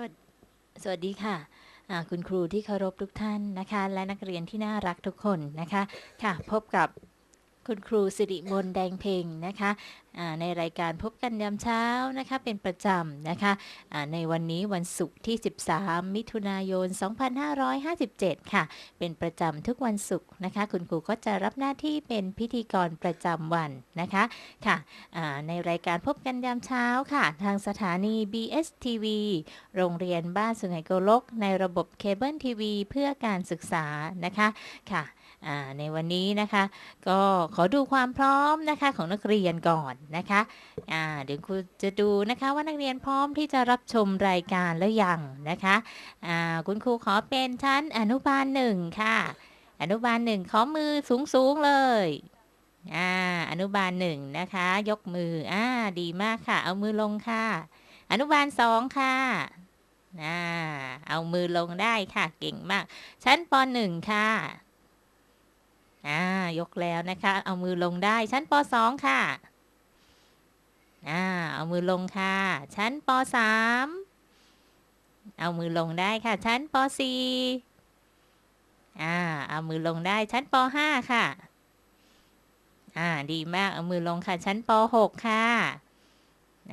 วัสสวัสดีค่ะคุณครูที่เคารพทุกท่านนะคะ และนักเรียนที่น่ารักทุกคนนะคะ ค่ะพบกับ คุณครูสิริมนแดงเพ็งนะคะในรายการพบกันยามเช้านะคะเป็นประจำนะคะในวันนี้วันศุกร์ที่ 13 มิถุนายน 2557 ค่ะ เป็นประจำทุกวันศุกร์นะคะ คุณครูก็จะรับหน้าที่เป็นพิธีกรประจำวันนะคะค่ะในรายการพบกันยามเช้าค่ะ ทางสถานี BSTV โรงเรียนบ้านสุไหงโกลก ในระบบเคเบิลทีวีเพื่อการศึกษานะคะค่ะ ในวันนี้นะคะ ก็ขอดูความพร้อมนะคะของนักเรียนก่อนนะคะอ่าเดี๋ยวครูจะดูนะคะว่านักเรียนพร้อมที่จะรับชมรายการแล้วยังนะคะอ่าคุณครูขอเป็นชั้นอนุบาลหนึ่งค่ะ อนุบาลหนึ่งขอมือสูงสูงเลยอ่าอนุบาลหนึ่งนะคะ ยกมืออ่าดีมากค่ะ เอามือลงค่ะ อนุบาลสองค่ะอ่าเอามือลงได้ค่ะ เก่งมาก ชั้นปหนึ่งค่ะ อ่ายกแล้วนะคะ เอามือลงได้ชั้นปสองค่ะอ่าเอามือลงค่ะ ชั้นปสามเอามือลงได้ค่ะ ชั้นปสี่อ่าเอามือลงได้ชั้นปห้าค่ะอ่าดีมากเอามือลงค่ะ ชั้นปหกค่ะ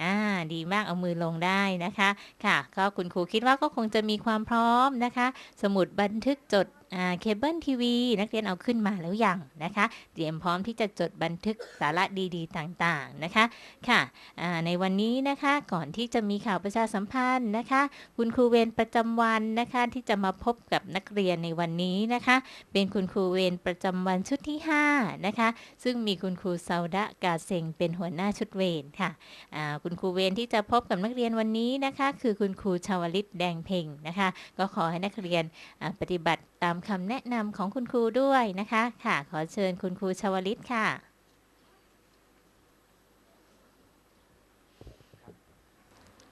อ่าดีมากเอามือลงได้นะคะ ค่ะ ก็คุณครูคิดว่าก็คงจะมีความพร้อมนะคะ สมุดบันทึกจด เคเบิลทีวีนักเรียนเอาขึ้นมาแล้วยังนะคะ เตรียมพร้อมที่จะจดบันทึกสาระดีๆ ต่างๆนะคะค่ะอ่าในวันนี้นะคะก่อนที่จะมีข่าวประชาสัมพันธ์นะคะ คุณครูเวรประจำวันนะคะที่จะมาพบกับนักเรียนในวันนี้นะคะ เป็นคุณครูเวรประจำวันชุดที่5นะคะซึ่งมีคุณครูเซาดะกาเซงเป็นหัวหน้าชุดเวรค่ะอ่าคุณครูเวรที่จะพบกับนักเรียนวันนี้นะคะ คือคุณครูชาวลิตแดงเพ่งนะคะ ก็ขอให้นักเรียนปฏิบัติ ตามคำแนะนำของคุณครูด้วยนะคะ ค่ะ ขอเชิญคุณครูชาวลิตค่ะ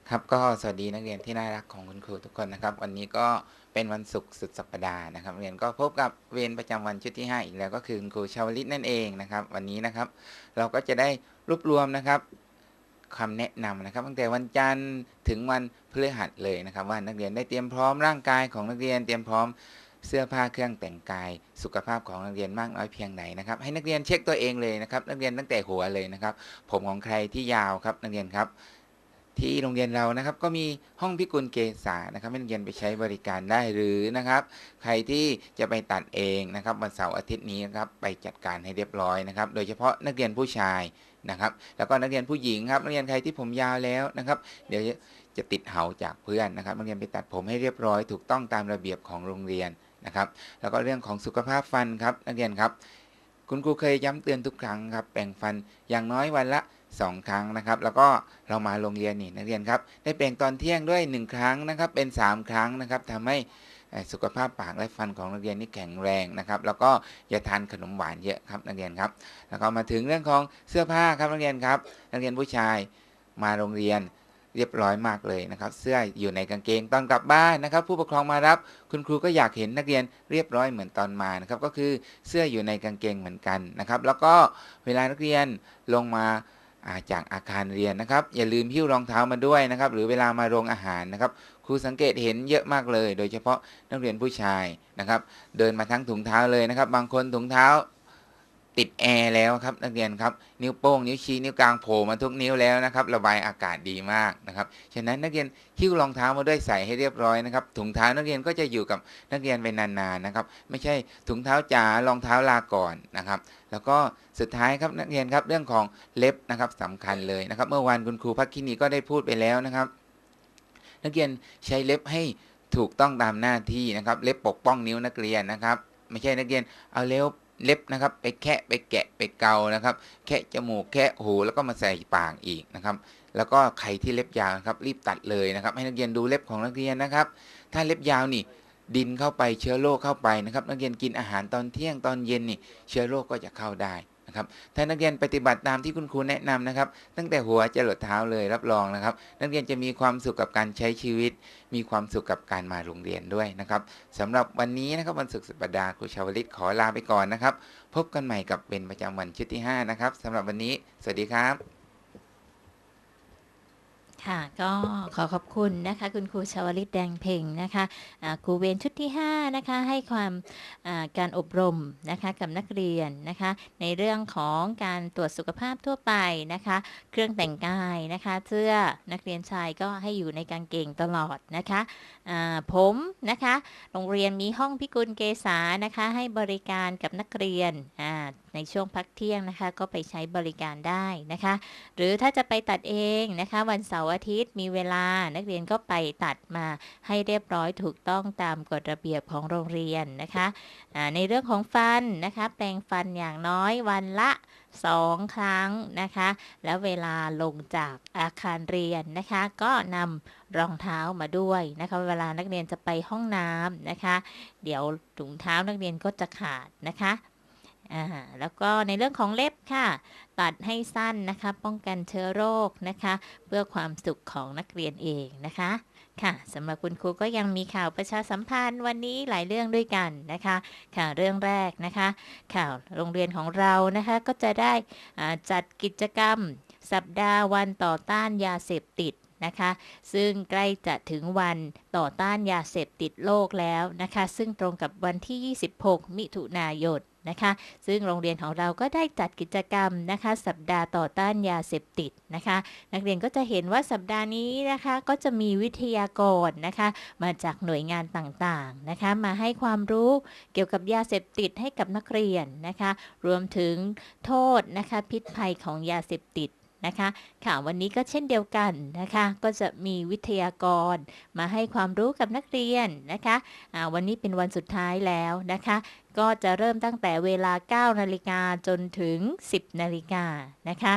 ครับก็สวัสดีนักเรียนที่น่ารักของคุณครูทุกคนนะครับ วันนี้ก็เป็นวันศุกร์สุดสัปดาห์นะครับเรียนก็พบกับเวรประจำวันชุดที่ 5 อีกแล้วก็คือคุณครูชาวลิตนั่นเองนะครับ วันนี้นะครับ เราก็จะได้รวบรวมนะครับคำแนะนำนะครับ ตั้งแต่วันจันทร์ถึงวันพฤหัสเลยนะครับ ว่านักเรียนได้เตรียมพร้อมร่างกายของนักเรียนเตรียมพร้อม เสื้อผ้าเครื่องแต่งกาย สุขภาพของนักเรียนมากน้อยเพียงไหนนะครับ ให้นักเรียนเช็คตัวเองเลยนะครับนักเรียนตั้งแต่หัวเลยนะครับ ผมของใครที่ยาวครับนักเรียนครับ ที่โรงเรียนเรานะครับ ก็มีห้องพิกุลเกษานะครับให้นักเรียนไปใช้บริการได้หรือนะครับ ใครที่จะไปตัดเองนะครับวันเสาร์อาทิตย์นี้นะครับไปจัดการให้เรียบร้อยนะครับ โดยเฉพาะนักเรียนผู้ชายนะครับแล้วก็นักเรียนผู้หญิงครับนักเรียนใครที่ผมยาวแล้วนะครับ เดี๋ยวจะติดเหาจากเพื่อนนะครับนักเรียนไปตัดผมให้เรียบร้อยถูกต้องตามระเบียบของโรงเรียน นะครับ แล้วก็เรื่องของสุขภาพฟันครับนักเรียนครับ คุณครูเคยย้ำเตือนทุกครั้งครับแปรงฟันอย่างน้อยวันละ 2 ครั้งนะครับ แล้วก็เรามาโรงเรียนนี่นักเรียนครับ ได้แปรงตอนเที่ยงด้วย 1 ครั้งนะครับ เป็น 3 ครั้งนะครับทำให้สุขภาพปากและฟันของนักเรียนนี่แข็งแรงนะครับ แล้วก็อย่าทานขนมหวานเยอะครับนักเรียนครับ แล้วก็มาถึงเรื่องของเสื้อผ้าครับนักเรียนครับ นักเรียนผู้ชายมาโรงเรียน เรียบร้อยมากเลยนะครับ เสื้ออยู่ในกางเกงตอนกลับบ้านนะครับ ผู้ปกครองมารับ คุณครูก็อยากเห็นนักเรียนเรียบร้อยเหมือนตอนมานะครับ ก็คือเสื้ออยู่ในกางเกงเหมือนกันนะครับ แล้วก็เวลานักเรียนลงมาาจากอาคารเรียนนะครับ อย่าลืมหิ้วรองเท้ามาด้วยนะครับ หรือเวลามาโรงอาหารนะครับ ครูสังเกตเห็นเยอะมากเลย โดยเฉพาะนักเรียนผู้ชายนะครับ เดินมาทั้งถุงเท้าเลยนะครับ บางคนถุงเท้า ติดแอร์แล้วครับนักเรียนครับนิ้วโป้งนิ้วชี้นิ้วกลางโผล่มาทุกนิ้วแล้วนะครับระบายอากาศดีมากนะครับฉะนั้นนักเรียนหิ้วรองเท้ามาด้วยใส่ให้เรียบร้อยนะครับถุงเท้านักเรียนก็จะอยู่กับนักเรียนไปนานๆนะครับไม่ใช่ถุงเท้าจ๋ารองเท้าลาก่อนนะครับแล้วก็สุดท้ายครับนักเรียนครับเรื่องของเล็บนะครับสำคัญเลยนะครับเมื่อวานคุณครูพักคินีก็ได้พูดไปแล้วนะครับ นักเรียนใช้เล็บให้ถูกต้องตามหน้าที่นะครับเล็บปกป้องนิ้วนักเรียนนะครับ ไม่ใช่นักเรียนเอาเล็บ เล็บนะครับ ไปแคะไปแกะไปเกานะครับ แคะจมูกแคะหูแล้วก็มาใส่ปากอีกนะครับ แล้วก็ใครที่เล็บยาวนะครับ รีบตัดเลยนะครับ ให้นักเรียนดูเล็บของนักเรียนนะครับ ถ้าเล็บยาวนี่ดินเข้าไปเชื้อโรคเข้าไปนะครับ นักเรียนกินอาหารตอนเที่ยงตอนเย็นนี่เชื้อโรคก็จะเข้าได้ นะครับถ้านักเรียนปฏิบัติตามที่คุณครูแนะนำนะครับ ตั้งแต่หัวจรดเท้าเลยรับรองนะครับ นักเรียนจะมีความสุขกับการใช้ชีวิต มีความสุขกับการมาโรงเรียนด้วยนะครับสำหรับวันนี้นะครับวันศุกร์สุดสัปดาห์ครูชาวลิตขอลาไปก่อนนะครับ พบกันใหม่กับเป็นประจำวันชุดที่ 5 นะครับสำหรับวันนี้ สวัสดีครับ ค่ะก็ขอขอบคุณนะคะ คุณครูชาวลิตแดงเพ่งนะคะอ่าครูเวรชุดที่ 5 นะคะ ให้ความการอบรมนะคะกับนักเรียนนะคะ ในเรื่องของการตรวจสุขภาพทั่วไปนะคะ เครื่องแต่งกายนะคะเสื้อนักเรียนชายก็ให้อยู่ในกางเกงตลอดนะคะอ่าผมนะคะ โรงเรียนมีห้องพิกุลเกษานะคะ ให้บริการกับนักเรียนอ่าในช่วงพักเที่ยงนะคะ ก็ไปใช้บริการได้นะคะ หรือถ้าจะไปตัดเองนะคะ วันเสาร์อาทิตย์มีเวลานักเรียนก็ไปตัดมาให้เรียบร้อยถูกต้องตามกฎระเบียบของโรงเรียนนะคะในเรื่องของฟันนะคะ แปรงฟันอย่างน้อยวันละสองครั้งนะคะ แล้วเวลาลงจากอาคารเรียนนะคะ ก็นำรองเท้ามาด้วยนะคะ เวลานักเรียนจะไปห้องน้ำนะคะ เดี๋ยวถุงเท้านักเรียนก็จะขาดนะคะ อ่าแล้วก็ในเรื่องของเล็บค่ะ ตัดให้สั้นนะคะ ป้องกันเชื้อโรคนะคะ เพื่อความสุขของนักเรียนเองนะคะค่ะสำหรับคุณครูก็ยังมีข่าวประชาสัมพันธ์วันนี้หลายเรื่องด้วยกันนะคะค่ะเรื่องแรกนะคะ ข่าวโรงเรียนของเรานะคะก็จะได้จัดกิจกรรม สัปดาห์วันต่อต้านยาเสพติดนะคะ ซึ่งใกล้จะถึงวันต่อต้านยาเสพติดโลกแล้วนะคะ ซึ่งตรงกับวันที่ 26 มิถุนายน นะคะ ซึ่งโรงเรียนของเราก็ได้จัดกิจกรรมนะคะ สัปดาห์ต่อต้านยาเสพติดนะคะ นักเรียนก็จะเห็นว่าสัปดาห์นี้นะคะก็จะมีวิทยากรนะคะ มาจากหน่วยงานต่างๆนะคะ มาให้ความรู้เกี่ยวกับยาเสพติดให้กับนักเรียนนะคะ รวมถึงโทษนะคะพิษภัยของยาเสพติดนะคะค่ะวันนี้ก็เช่นเดียวกันนะคะ ก็จะมีวิทยากรมาให้ความรู้กับนักเรียนนะคะอ่าวันนี้เป็นวันสุดท้ายแล้วนะคะ ก็จะเริ่มตั้งแต่เวลา 9 นาฬิกาจนถึง 10 นาฬิกานะคะ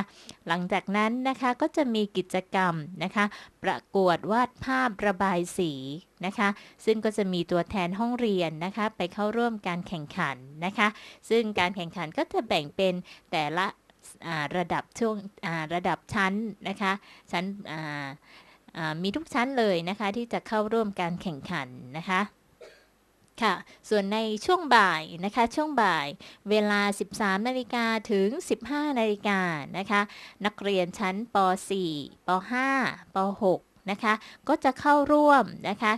หลังจากนั้นนะคะก็จะมีกิจกรรมนะคะ ประกวดวาดภาพระบายสีนะคะ ซึ่งก็จะมีตัวแทนห้องเรียนนะคะ ไปเข้าร่วมการแข่งขันนะคะ ซึ่งการแข่งขันก็จะแบ่งเป็นแต่ละระดับช่วงระดับชั้นนะคะ ชั้นมีทุกชั้นเลยนะคะที่จะเข้าร่วมการแข่งขันนะคะ ค่ะ ส่วนในช่วงบ่ายนะคะ ช่วงบ่ายเวลา 13 นาฬิกาถึง 15 นาฬิกานะคะ นักเรียนชั้นป .4 ป .5 ป .6 นะคะก็จะเข้าร่วมนะคะ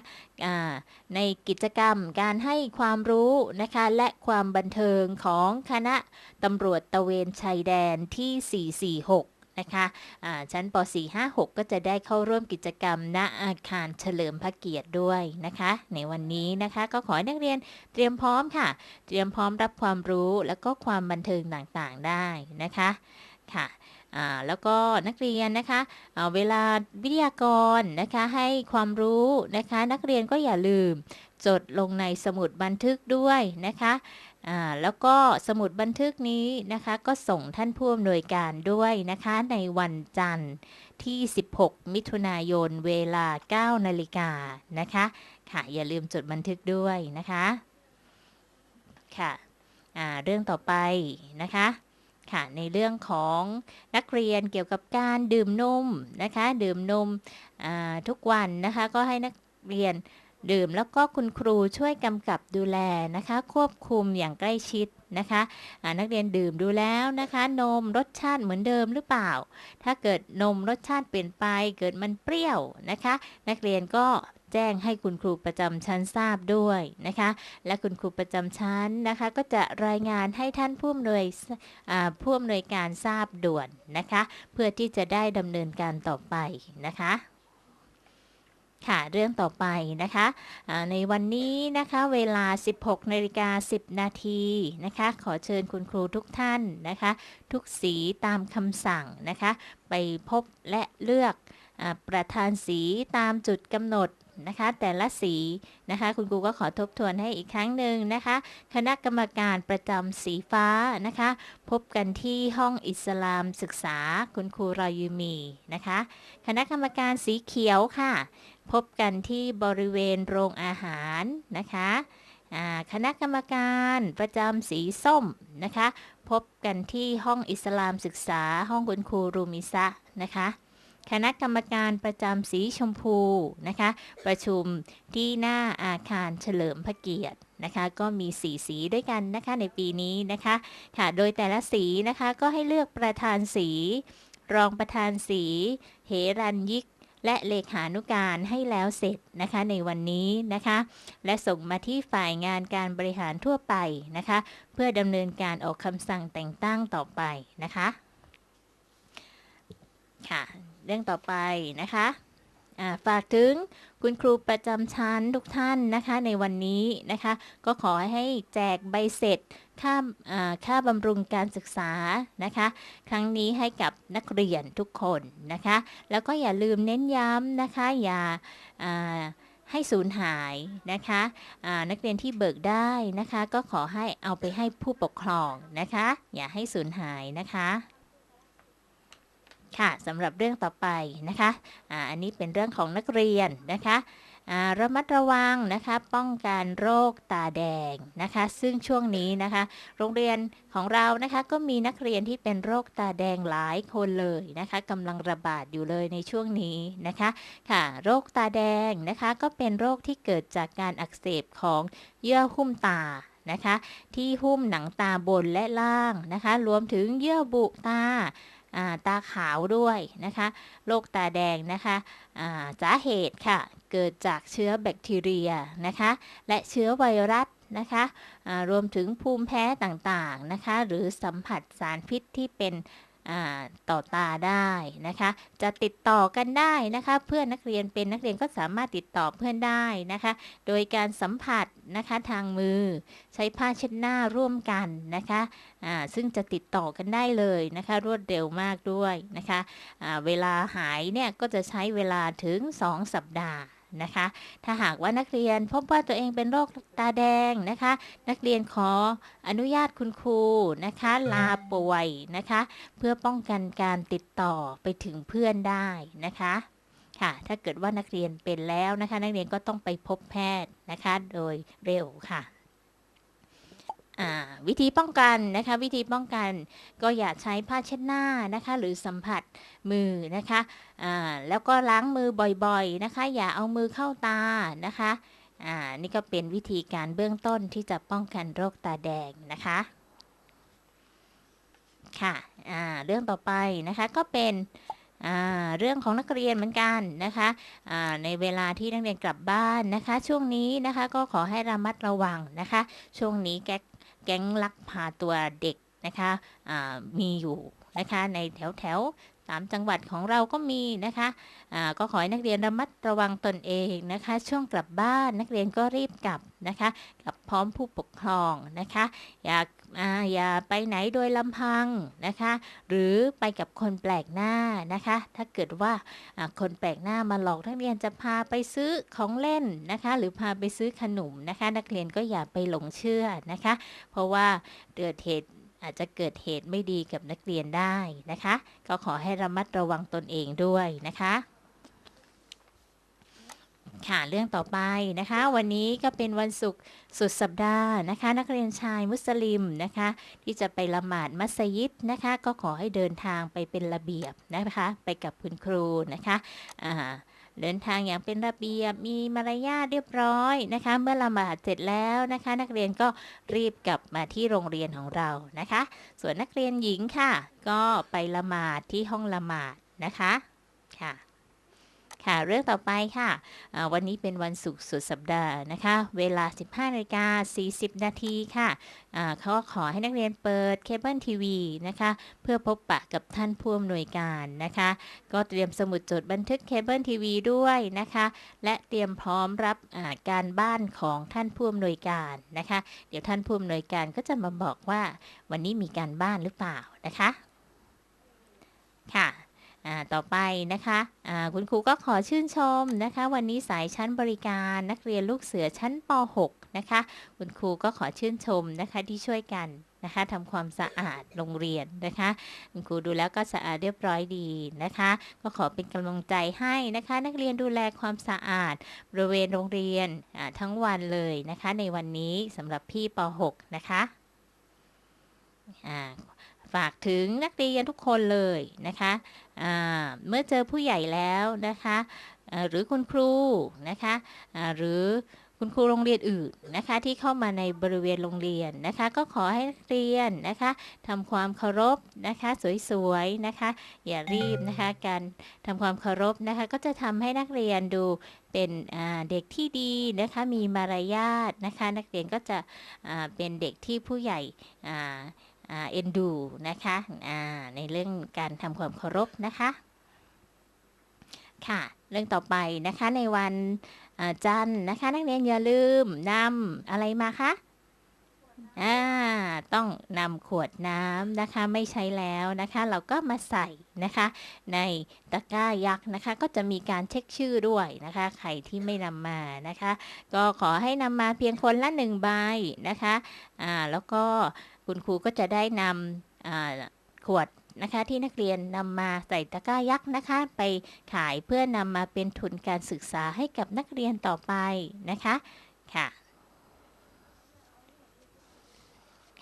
ในกิจกรรมการให้ความรู้นะคะและความบันเทิงของคณะตำรวจตะเวนชายแดนที่ 446 นะคะอ่าชั้นป .456 ก็จะได้เข้าร่วมกิจกรรมณอาคารเฉลิมพระเกียรติด้วยนะคะ ในวันนี้นะคะก็ขอให้นักเรียนเตรียมพร้อมค่ะ เตรียมพร้อมรับความรู้แล้วก็ความบันเทิงต่างๆได้นะคะค่ะแล้วก็นักเรียนนะคะอ่าเวลาวิทยากรนะคะให้ความรู้นะคะ นักเรียนก็อย่าลืมจดลงในสมุดบันทึกด้วยนะคะ แล้วก็สมุดบันทึกนี้นะคะ ก็ส่งท่านผู้อำนวยการด้วยนะคะ ในวันจันทร์ที่ 16 มิถุนายนเวลา 9 นาฬิกานะคะ ค่ะ อย่าลืมจดบันทึกด้วยนะคะ ค่ะเรื่องต่อไปนะคะค่ะในเรื่องของนักเรียนเกี่ยวกับการดื่มนมนะคะ ดื่มนมทุกวันนะคะ ก็ให้นักเรียน ดื่มแล้วก็คุณครูช่วยกำกับดูแลนะคะ ควบคุมอย่างใกล้ชิดนะคะนักเรียนดื่มดูแล้วนะคะ นมรสชาติเหมือนเดิมหรือเปล่า ถ้าเกิดนมรสชาติเปลี่ยนไป เกิดมันเปรี้ยวนะคะ นักเรียนก็แจ้งให้คุณครูประจำชั้นทราบด้วยนะคะ และคุณครูประจำชั้นนะคะ ก็จะรายงานให้ท่านผู้อำนวยผู้อำนวยการทราบด่วนนะคะ เพื่อที่จะได้ดำเนินการต่อไปนะคะ ค่ะเรื่องต่อไปนะคะในวันนี้นะคะเวลา 16นาฬิกา10 นาทีนะคะขอเชิญคุณครูทุกท่านนะคะทุกสีตามคำสั่งนะคะไปพบและเลือกอประธานสีตามจุดกำหนดนะคะแต่ละสีนะคะคุณครูก็ขอทบทวนให้อีกครั้งหนึ่งนะคะ คณะกรรมการประจำสีฟ้านะคะ พบกันที่ห้องอิสลามศึกษาคุณครูรอยูมีนะคะ คณะกรรมการสีเขียวค่ะ พบกันที่บริเวณโรงอาหารนะคะคณะกรรมการประจำสีส้มนะคะ พบกันที่ห้องอิสลามศึกษาห้องคุณครูรูมิซะนะคะ คณะกรรมการประจำสีชมพูนะคะ ประชุมที่หน้าอาคารเฉลิมพระเกียรตินะคะ ก็มีสีสีด้วยกันนะคะในปีนี้นะคะ ค่ะ โดยแต่ละสีนะคะก็ให้เลือกประธานสี รองประธานสี เหรัญยิก และเลขานุการให้แล้วเสร็จนะคะในวันนี้นะคะ และส่งมาที่ฝ่ายงานการบริหารทั่วไปนะคะ เพื่อดำเนินการออกคำสั่งแต่งตั้งต่อไปนะคะ ค่ะ เรื่องต่อไปนะคะ ฝากถึงคุณครูประจำชั้นทุกท่านนะคะในวันนี้นะคะ ก็ขอให้แจกใบเสร็จค่าค่าบำรุงการศึกษานะคะ ครั้งนี้ให้กับนักเรียนทุกคนนะคะ แล้วก็อย่าลืมเน้นย้ำนะคะ อย่าให้สูญหายนะคะนักเรียนที่เบิกได้นะคะ ก็ขอให้เอาไปให้ผู้ปกครองนะคะ อย่าให้สูญหายนะคะ ค่ะสำหรับเรื่องต่อไปนะคะอ่าอันนี้เป็นเรื่องของนักเรียนนะคะระมัดระวังนะคะป้องกันโรคตาแดงนะคะซึ่งช่วงนี้นะคะโรงเรียนของเรานะคะก็มีนักเรียนที่เป็นโรคตาแดงหลายคนเลยนะคะกำลังระบาดอยู่เลยในช่วงนี้นะคะค่ะโรคตาแดงนะคะก็เป็นโรคที่เกิดจากการอักเสบของเยื่อหุ้มตานะคะที่หุ้มหนังตาบนและล่างนะคะรวมถึงเยื่อบุตา ตาขาวด้วยนะคะโรคตาแดงนะคะอ่าสาเหตุค่ะ เกิดจากเชื้อแบคทีเรียนะคะ และเชื้อไวรัสนะคะอ่ารวมถึงภูมิแพ้ต่างๆนะคะ หรือสัมผัสสารพิษที่เป็น ต่อตาได้นะคะ จะติดต่อกันได้นะคะ เพื่อนนักเรียนเป็นนักเรียนก็สามารถติดต่อเพื่อนได้นะคะ โดยการสัมผัสนะคะทางมือ ใช้ผ้าเช็ดหน้าร่วมกันนะคะซึ่งจะติดต่อกันได้เลยนะคะ รวดเร็วมากด้วยนะคะอ่าเวลาหายเนี่ยก็จะใช้เวลาถึง 2 สัปดาห์ นะคะ ถ้าหากว่านักเรียนพบว่าตัวเองเป็นโรคตาแดงนะคะ นักเรียนขออนุญาตคุณครูนะคะ ลาป่วยนะคะ เพื่อป้องกันการติดต่อไปถึงเพื่อนได้นะคะค่ะ ถ้าเกิดว่านักเรียนเป็นแล้วนะคะ นักเรียนก็ต้องไปพบแพทย์นะคะ โดยเร็วค่ะอ่า วิธีป้องกันนะคะ วิธีป้องกันก็อย่าใช้ผ้าเช็ดหน้านะคะ หรือสัมผัสมือนะคะแล้วก็ล้างมือบ่อยๆนะคะ อย่าเอามือเข้าตานะคะนี่ก็เป็นวิธีการเบื้องต้นที่จะป้องกันโรคตาแดงนะคะค่ะเรื่องต่อไปนะคะก็เป็นเรื่องของนักเรียนเหมือนกันนะคะในเวลาที่นักเรียนกลับบ้านนะคะ ช่วงนี้นะคะก็ขอให้ระมัดระวังนะคะ ช่วงนี้แก๊ แก๊งลักพาตัวเด็กนะคะมีอยู่นะคะในแถวแถว ๆตามจังหวัดของเราก็มีนะคะอ่าก็ขอให้นักเรียนระมัดระวังตนเองนะคะ ช่วงกลับบ้านนักเรียนก็รีบกลับนะคะกลับพร้อมผู้ปกครองนะคะ อย่าอย่าไปไหนโดยลำพังนะคะ หรือไปกับคนแปลกหน้านะคะ ถ้าเกิดว่าอ่าคนแปลกหน้ามาหลอกนักเรียนจะพาไปซื้อของเล่นนะคะ หรือพาไปซื้อขนมนะคะ นักเรียนก็อย่าไปหลงเชื่อนะคะ เพราะว่าเกิดเหตุ อาจจะเกิดเหตุไม่ดีกับนักเรียนได้นะคะ ก็ขอให้ระมัดระวังตนเองด้วยนะคะค่ะเรื่องต่อไปนะคะ วันนี้ก็เป็นวันศุกร์สุดสัปดาห์นะคะ นักเรียนชายมุสลิมนะคะ ที่จะไปละหมาดมัสยิดนะคะ ก็ขอให้เดินทางไปเป็นระเบียบนะคะ ไปกับคุณครูนะคะอ่า เดินทางอย่างเป็นระเบียบมีมารยาทเรียบร้อยนะคะ เมื่อละหมาดเสร็จแล้วนะคะ นักเรียนก็รีบกลับมาที่โรงเรียนของเรานะคะ ส่วนนักเรียนหญิงค่ะ ก็ไปละหมาดที่ห้องละหมาดนะคะค่ะ ค่ะ เรื่องต่อไปค่ะ วันนี้เป็นวันศุกร์สุดสัปดาห์นะคะ เวลา 15นาฬิกา40 นาทีค่ะเขาก็ขอให้นักเรียนเปิดเคเบิลทีวีนะคะ เพื่อพบปะกับท่านผู้อำนวยการนะคะ ก็เตรียมสมุดจดบันทึกเคเบิลทีวีด้วยนะคะ และเตรียมพร้อมรับการบ้านของท่านผู้อำนวยการนะคะ เดี๋ยวท่านผู้อำนวยการก็จะมาบอกว่าวันนี้มีการบ้านหรือเปล่านะคะ ค่ะ ต่อไปนะคะคุณครูก็ขอชื่นชมนะคะ วันนี้สายชั้นบริการนักเรียนลูกเสือชั้นป .6 นะคะ คุณครูก็ขอชื่นชมนะคะที่ช่วยกันนะคะทำความสะอาดโรงเรียนนะคะคุณครูดูแล้วก็สะอาดเรียบร้อยดีนะคะ ก็ขอเป็นกำลังใจให้นะคะ นักเรียนดูแลความสะอาดบริเวณโรงเรียนทั้งวันเลยนะคะ ในวันนี้สำหรับพี่ป .6 นะคะอ่า ฝากถึงนักเรียนทุกคนเลยนะคะเมื่อเจอผู้ใหญ่แล้วนะคะหรือคุณครูนะคะหรือคุณครูโรงเรียนอื่นนะคะที่เข้ามาในบริเวณโรงเรียนนะคะ ก็ขอให้นักเรียนนะคะทำความเคารพนะคะ สวยๆนะคะ อย่ารีบนะคะการทำความเคารพนะคะ ก็จะทำให้นักเรียนดูเป็นเด็กที่ดีนะคะมีมารยาทนะคะ นักเรียนก็จะเป็นเด็กที่ผู้ใหญ่ เอ็นดูนะคะในเรื่องการทำความเคารพนะคะค่ะเรื่องต่อไปนะคะในวันจันทร์นะคะนักเรียนอย่าลืมนำอะไรมาคะอ่าต้องนำขวดน้ำนะคะไม่ใช้แล้วนะคะ เราก็มาใส่นะคะ ในตะกร้ายักษ์นะคะ ก็จะมีการเช็คชื่อด้วยนะคะ ใครที่ไม่นำมานะคะ ก็ขอให้นำมาเพียงคนละหนึ่งใบนะคะอ่าแล้วก็ คุณครูก็จะได้นำขวดนะคะที่นักเรียนนำมาใส่ตะกร้ายักษ์นะคะ ไปขายเพื่อนำมาเป็นทุนการศึกษาให้กับนักเรียนต่อไปนะคะค่ะ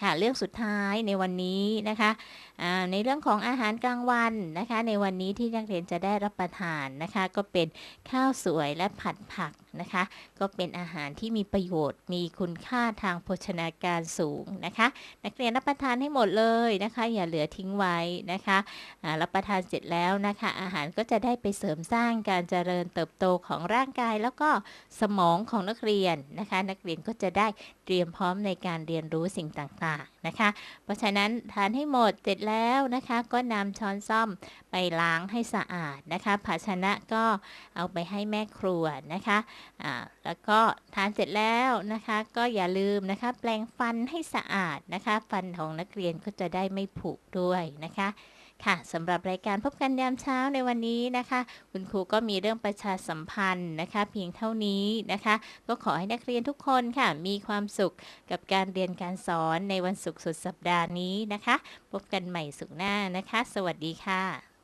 ค่ะเรื่องสุดท้ายในวันนี้นะคะในเรื่องของอาหารกลางวันนะคะ ในวันนี้ที่นักเรียนจะได้รับประทานนะคะ ก็เป็นข้าวสวยและผัดผัก นะคะ ก็เป็นอาหารที่มีประโยชน์ มีคุณค่าทางโภชนาการสูงนะคะ นักเรียนรับประทานให้หมดเลยนะคะ อย่าเหลือทิ้งไว้นะคะรับประทานเสร็จแล้วนะคะ อาหารก็จะได้ไปเสริมสร้างการเจริญเติบโตของร่างกาย แล้วก็สมองของนักเรียนนะคะ นักเรียนก็จะได้เตรียมพร้อมในการเรียนรู้สิ่งต่างๆ นะคะ เพราะฉะนั้นทานให้หมดเสร็จแล้วนะคะ ก็นำช้อนซ่อมไปล้างให้สะอาดนะคะ ภาชนะก็เอาไปให้แม่ครัวนะคะะแล้วก็ทานเสร็จแล้วนะคะ ก็อย่าลืมนะคะ แปรงฟันให้สะอาดนะคะ ฟันของนักเรียนก็จะได้ไม่ผุด้วยนะคะ ค่ะสำหรับรายการพบกันยามเช้าในวันนี้นะคะ คุณครูก็มีเรื่องประชาสัมพันธ์นะคะ เพียงเท่านี้นะคะ ก็ขอให้นักเรียนทุกคนค่ะ มีความสุขกับการเรียนการสอนในวันศุกร์สุดสัปดาห์นี้นะคะ พบกันใหม่สุขหน้านะคะ สวัสดีค่ะ